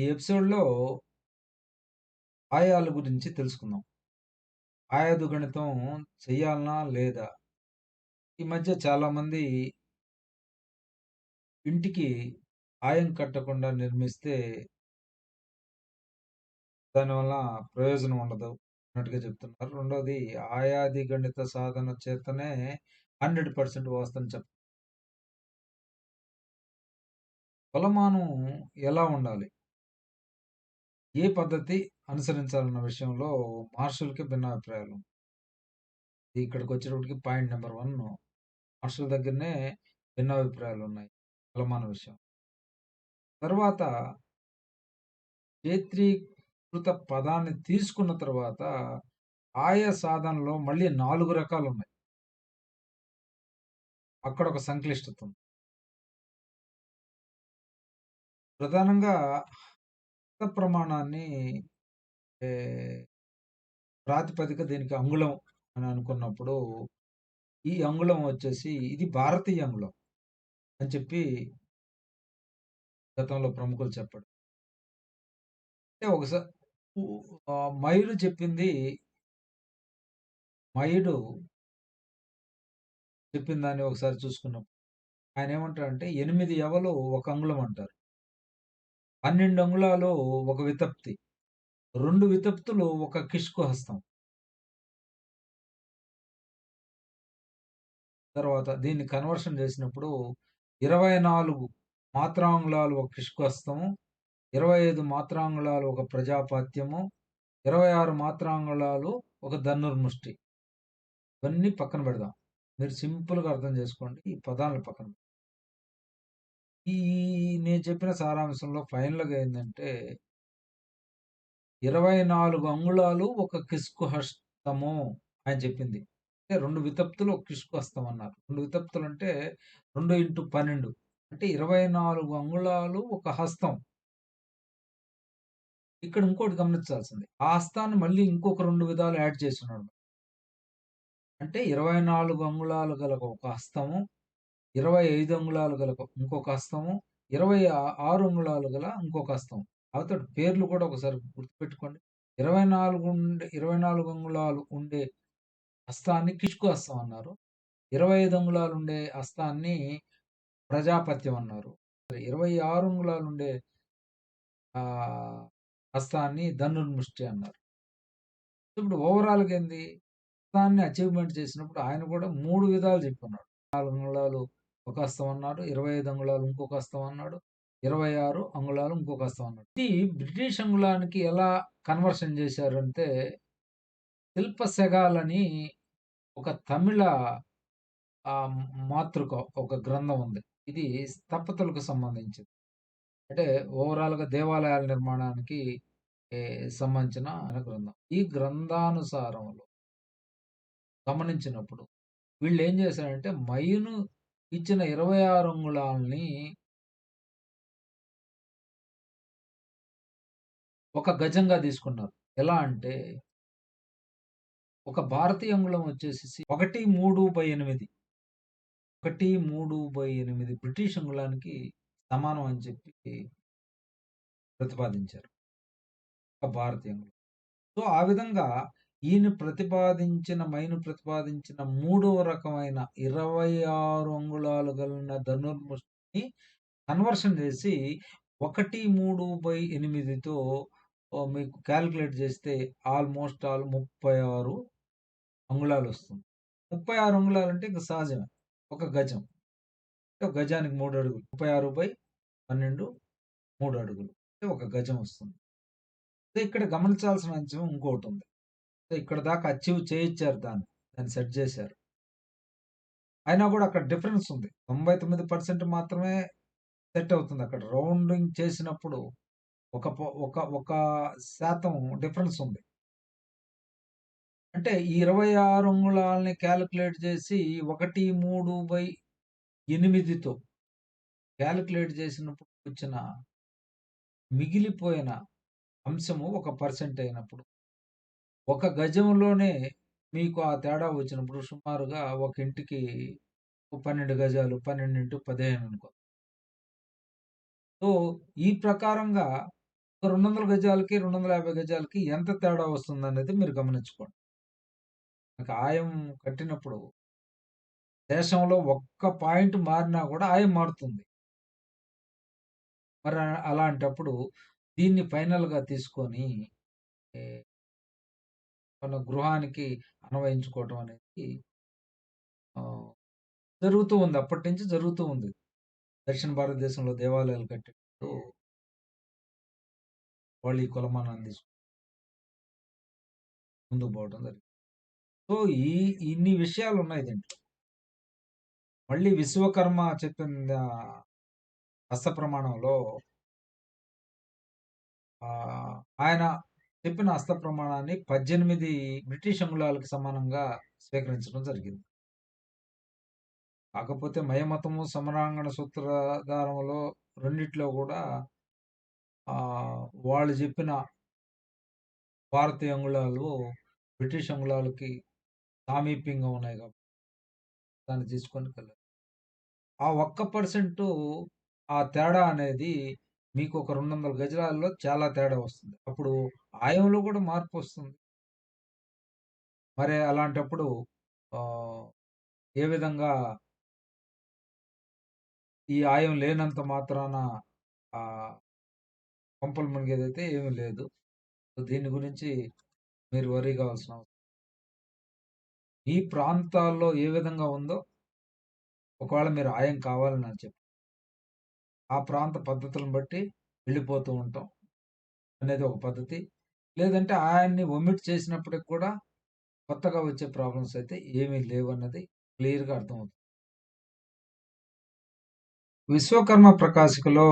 ఈ ఎపిసోడ్‌లో ఆయాల గురించి తెలుసుకుందాం. ఆయాదు గణితం చెయ్యాలనా? లేదా? ఈ మధ్య చాలామంది ఇంటికి ఆయం కట్టకుండా నిర్మిస్తే దానివల్ల ప్రయోజనం ఉండదు అన్నట్టుగా చెప్తున్నారు. రెండవది ఆయాది గణిత సాధన చేతనే హండ్రెడ్ పర్సెంట్ వస్తుందని చెప్తారు కొలమానం ఎలా ఉండాలి? ఏ పద్ధతి అనుసరించాలన్న విషయంలో మహర్షులకి భిన్నాభిప్రాయాలు. ఇక్కడికొచ్చేటప్పటికి పాయింట్ నెంబర్ వన్ మార్షల్ దగ్గరనే భిన్నాభిప్రాయాలున్నాయి. అలమాన విషయం. తర్వాత చేత్రీకృత పదాన్ని తీసుకున్న తర్వాత ఆయా సాధనలో మళ్ళీ నాలుగు రకాలు ఉన్నాయి అక్కడ ఒక సంక్లిష్టత ఉంది. ప్రధానంగా ప్రమాణాన్ని ప్రాతిపదిక దీనికి అంగుళం అని అనుకున్నప్పుడు, ఈ అంగుళం వచ్చేసి ఇది భారతీయ అంగుళం అని చెప్పి గతంలో ప్రముఖులు చెప్పాడు అంటే ఒకసారి మయుడు చెప్పింది మయుడు చెప్పిన దాన్ని ఒకసారి చూసుకున్నప్పుడు, ఆయనేమంటాడంటే 8 యవలు ఒక అంగుళం అంటారు. 12 అంగుళాలు ఒక వితప్తి. రెండు వితప్తులు ఒక కిష్కు హస్తం. తర్వాత దీన్ని కన్వర్షన్ చేసినప్పుడు 24 మాత్రాంగుళాలు ఒక కిష్కు హస్తము, 25 మాత్రాంగుళాలు ఒక ప్రజాపాత్యము, 26 మాత్రాంగుళాలు ఒక ధనుర్ముష్టి. ఇవన్నీ పక్కన పెడదాం. మీరు సింపుల్‌గా అర్థం చేసుకోండి. ఈ పదాలను పక్కన ఈ నేను చెప్పిన సారాంశంలో ఫైనల్‌గా ఏంటంటే ఇరవై నాలుగు అంగుళాలు ఒక కిస్కు హస్తము ఆయన చెప్పింది. అంటే రెండు వితప్తులు ఒక కిస్కు హస్తం అన్నారు. రెండు వితప్తులు అంటే రెండు ఇంటూ 12 అంటే 24 అంగుళాలు ఒక హస్తం. ఇక్కడ ఇంకోటి గమనించాల్సింది. ఆ హస్తాన్ని మళ్ళీ ఇంకొక రెండు విధాలు యాడ్ చేస్తున్నాడు అంటే 24 అంగుళాలు గల ఒక హస్తము, 25 అంగుళాలు గల ఇంకొక హస్తము, 26 అంగుళాలు గల ఇంకొక హస్తం. అవతడు పేర్లు కూడా ఒకసారి గుర్తుపెట్టుకోండి. 24 ఉండే 24 అంగుళాలు ఉండే హస్తాన్ని కిష్కు హస్తం అన్నారు. 25 అంగుళాలు ఉండే హస్తాన్ని ప్రజాపత్యం అన్నారు. 26 అంగుళాలు ఉండే హస్తాన్ని ధనుర్ముష్టి అన్నారు. ఇప్పుడు ఓవరాల్‌గా ఏంది? హస్తాన్ని అచీవ్‌మెంట్ చేసినప్పుడు ఆయన కూడా మూడు విధాలు చెప్పున్నాడు. 4 అంగుళాలు ఒక హస్తం అన్నాడు. 25 అంగుళాలు ఇంకొక హస్తం అన్నాడు. 26 అంగుళాలు ఇంకొక హస్తం అన్నాడు. ఇది బ్రిటిష్ అంగుళానికి ఎలా కన్వర్షన్ చేశారంటే శిల్పశగాలని ఒక తమిళ మాతృక ఒక గ్రంథం ఉంది. ఇది స్థపతులకు సంబంధించింది. అంటే ఓవరాల్‌గా దేవాలయాల నిర్మాణానికి సంబంధించిన గ్రంథం. ఈ గ్రంథానుసారంలో గమనించినప్పుడు వీళ్ళు ఏం చేశారంటే మయును ఇచ్చిన 26 అంగుళాల్ని ఒక గజంగా తీసుకున్నారు. ఎలా అంటే ఒక భారతీయ అంగుళం వచ్చేసి ఒకటి మూడు బై ఎనిమిది ఒకటి మూడు బై ఎనిమిది బ్రిటిష్ అంగుళానికి సమానం అని చెప్పి ప్రతిపాదించారు. ఒక భారతీయ అంగుళం. సో, ఆ విధంగా ఈయన ప్రతిపాదించిన మైను ప్రతిపాదించిన మూడవ రకమైన 26 అంగుళాలు కలిగిన ధనుర్ముష్టిని కన్వర్షన్ చేసి ఒకటి మూడు బై ఎనిమిదితో మీకు క్యాలిక్యులేట్ చేస్తే ఆల్‌మోస్ట్ ఆల్ 36 అంగుళాలొస్తుంది. 36 అంగుళాలంటే ఇంకా సహజమే. ఒక గజం. ఒక గజానికి మూడు అడుగులు. 36/12 3 అడుగులు. అంటే ఒక గజం వస్తుంది. ఇక్కడ గమనించాల్సిన అంశం ఇంకోటి ఉంది ఇక్కడ దాకా అచీవ్ చేయించారు దాన్ని. దాన్ని సెట్ చేశారు. అయినా కూడా అక్కడ డిఫరెన్స్ ఉంది. 99% మాత్రమే సెట్ అవుతుంది అక్కడ. రౌండింగ్ చేసినప్పుడు ఒక ప ఒక ఒక శాతం డిఫరెన్స్ ఉంది. అంటే ఈ 26 అంగుళాలని క్యాలిక్యులేట్ చేసి ఒకటి మూడు బై ఎనిమిదితో క్యాలిక్యులేట్ చేసినప్పుడు వచ్చిన మిగిలిపోయిన అంశము ఒక పర్సెంట్ అయినప్పుడు ఒక గజంలోనే మీకు ఆ తేడా వచ్చినప్పుడు సుమారుగా ఒక ఇంటికి 12 గజాలు 12 ఇంటూ 15 అనుకో. సో, ఈ ప్రకారంగా 200 గజాలకి, 250 గజాలకి ఎంత తేడా వస్తుందనేది మీరు గమనించుకోండి. మనకు ఆయం కట్టినప్పుడు దేశంలో ఒక్క పాయింట్ మారినా కూడా ఆయం మారుతుంది. మరి అలాంటప్పుడు దీన్ని ఫైనల్‌గా తీసుకొని మన గృహానికి అన్వయించుకోవటం అనేది జరుగుతూ ఉంది. అప్పటినుంచి జరుగుతూ ఉంది. దక్షిణ భారతదేశంలో దేవాలయాలు కట్టేటప్పుడు వాళ్ళు ఈ కొలమానాన్ని తీసుకొని ముందుకు పోవడం జరిగింది. సో, ఈ ఇన్ని విషయాలు ఉన్నాయి దీంట్లో. మళ్ళీ విశ్వకర్మ చెప్పిన హస్త ప్రమాణంలో ఆయన చెప్పిన హస్త ప్రమాణాన్ని 18 బ్రిటిష్ అంగుళాలకు సమానంగా స్వీకరించడం జరిగింది. కాకపోతే మయమతము, సమరాంగణ సూత్రధారంలో రెండిట్లో కూడా వాళ్ళు చెప్పిన భారతీయ అంగుళాలు బ్రిటిష్ అంగుళాలకి సామీప్యంగా ఉన్నాయి కాబట్టి దాన్ని తీసుకొని ఆ ఒక్క పర్సెంటు ఆ తేడా అనేది మీకు ఒక రెండు వందల గజాలలో చాలా తేడా వస్తుంది. అప్పుడు ఆయంలో కూడా మార్పు వస్తుంది మరి అలాంటప్పుడు ఏ విధంగా ఈ ఆయం లేనంత మాత్రాన పంపలు కొంపలు మునిగేదైతే ఏమీ లేదు. దీని గురించి మీరు వరీ కావాల్సిన అవసరం ఈ ప్రాంతాల్లో ఏ విధంగా ఉందో ఒకవేళ మీరు ఆయం కావాలని అని చెప్పి ఆ ప్రాంత పద్ధతులను బట్టి వెళ్ళిపోతూ ఉంటాం. అనేది ఒక పద్ధతి. లేదంటే ఆయన్ని ఒమిట్ చేసినప్పటికి కూడా కొత్తగా వచ్చే ప్రాబ్లమ్స్ అయితే ఏమీ లేవన్నది క్లియర్‌గా అర్థమవుతుంది. విశ్వకర్మ ప్రకాశికలో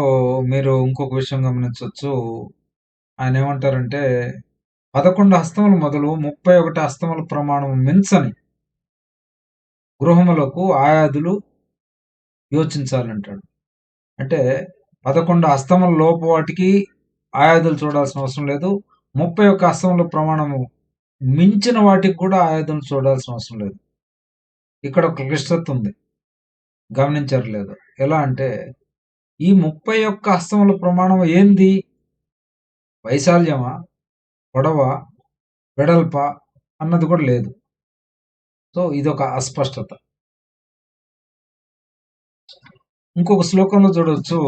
మీరు ఇంకొక విషయం గమనించవచ్చు ఆయన ఏమంటారంటే పదకొండు హస్తములు మొదలు 31 హస్తముల ప్రమాణం మించని గృహములకు ఆయాదులు యోచించాలంటాడు. అంటే పదకొండు అస్తముల లోపు వాటికి ఆయాదులు చూడాల్సిన అవసరం లేదు. ముప్పై ఒక్క అస్తముల ప్రమాణము మించిన వాటికి కూడా ఆయాధులు చూడాల్సిన అవసరం లేదు. ఇక్కడ ఒక క్లిష్టత ఉంది. గమనించారో లేదు ఎలా అంటే ఈ ముప్పై ఒక్క అస్తముల ప్రమాణం ఏంది? వైశాల్యమా? పొడవ వెడల్ప అన్నది కూడా లేదు. సో, ఇదొక అస్పష్టత. ఇంకొక శ్లోకంలో చూడొచ్చు.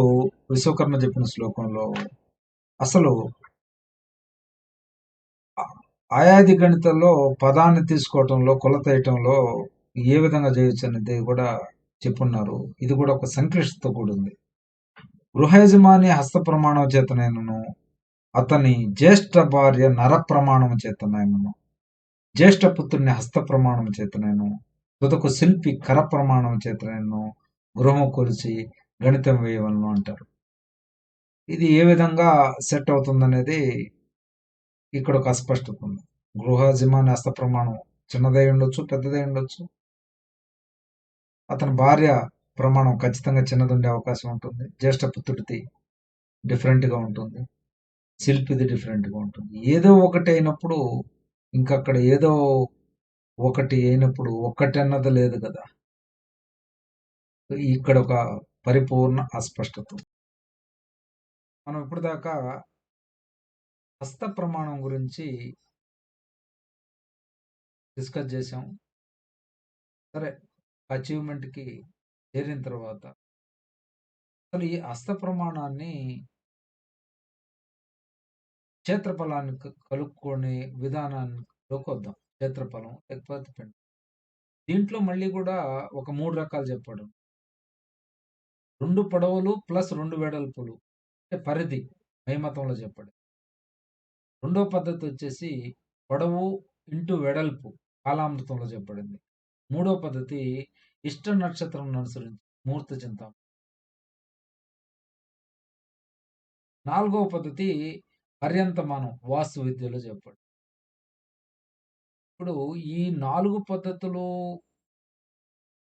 విశ్వకర్మ చెప్పిన శ్లోకంలో అసలు ఆయాది గణితంలో పదాన్ని తీసుకోవటంలో, కొలతేయటంలో ఏ విధంగా చేయొచ్చనేది కూడా చెప్పున్నారు. ఇది కూడా ఒక సంక్లిష్టత కూడుంది. గృహయజమాని హస్త ప్రమాణం చేతనైనను, అతని జ్యేష్ఠ భార్య నర ప్రమాణం చేతనైనను, జ్యేష్ఠ పుత్రుని హస్త ప్రమాణం చేతనైను తుదకు శిల్పి కర ప్రమాణం చేతనైనను గృహము కొలిచి గణితం వేయవలను అంటారు. ఇది ఏ విధంగా సెట్ అవుతుందనేది ఇక్కడ ఒక అస్పష్టత ఉంది. గృహయజమాని అస్త ప్రమాణం చిన్నదై ఉండొచ్చు, పెద్దదై ఉండొచ్చు. అతని భార్య ప్రమాణం ఖచ్చితంగా చిన్నది ఉండే అవకాశం ఉంటుంది. జ్యేష్ఠ పుత్రుడిది డిఫరెంట్‌గా ఉంటుంది. శిల్పిది డిఫరెంట్‌గా ఉంటుంది. ఏదో ఒకటి అయినప్పుడు ఇంకక్కడ ఏదో ఒకటి అయినప్పుడు ఒక్కటన్నది లేదు కదా! ఇక్కడ ఒక పరిపూర్ణ అస్పష్టత. మనం ఇప్పటిదాకా హస్త ప్రమాణం గురించి డిస్కస్ చేసాం. సరే అచీవ్‌మెంట్‌కి చేరిన తర్వాత అసలు ఈ హస్త ప్రమాణాన్ని క్షేత్రఫలాన్ని క విధానాన్ని విధానాల్లోకొద్దాం. క్షేత్రఫలం లేకపోతే పిండం. దీంట్లో మళ్ళీ కూడా ఒక మూడు రకాలు చెప్పాడు. రెండు పొడవులు ప్లస్ రెండు వెడల్పులు. అంటే పరిధి మహిమతంలో చెప్పాడు. రెండో పద్ధతి వచ్చేసి పొడవు ఇంటూ వెడల్పు కాలామృతంలో చెప్పబడింది. మూడో పద్ధతి ఇష్ట నక్షత్రం అనుసరించి ముహూర్త చింతామణి. నాలుగవ పద్ధతి పర్యంతమానం వాస్తు విద్యలో చెప్పాడు. ఇప్పుడు ఈ నాలుగు పద్ధతులు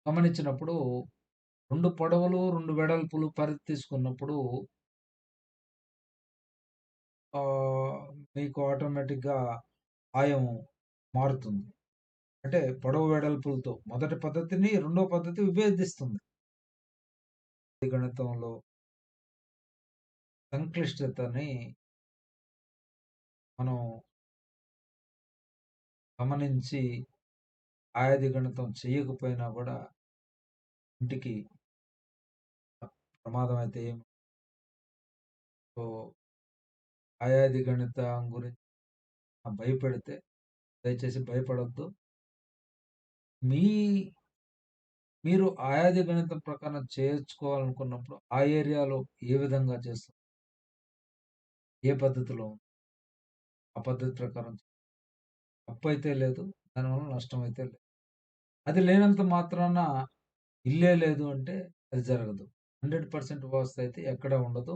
గమనించినప్పుడు రెండు పొడవులు, రెండు వెడల్పులు పరిధి తీసుకున్నప్పుడు మీకు ఆటోమేటిక్‌గా ఆయం మారుతుంది. అంటే పొడవు వెడల్పులతో మొదటి పద్ధతిని, రెండో పద్ధతి విభేదిస్తుంది. గణితంలో సంక్లిష్టతని మనం గమనించి ఆయాది గణితం చేయకపోయినా కూడా ఇంటికి ప్రమాదం అయితే ఏమి సో ఆయాది గణితం గురించి భయపెడితే దయచేసి భయపడద్దు. మీ మీరు ఆయాది గణితం ప్రకారం చేర్చుకోవాలనుకున్నప్పుడు ఆ ఏరియాలో ఏ విధంగా చేస్తారు? ఏ పద్ధతిలో? ఆ పద్ధతి ప్రకారం తప్పు అయితే లేదు దానివల్ల నష్టం అయితే లేదు. అది లేనంత మాత్రాన ఇల్లే లేదు అంటే అది జరగదు. హండ్రెడ్ పర్సెంట్ వ్యవస్థ అయితే ఎక్కడ ఉండదు.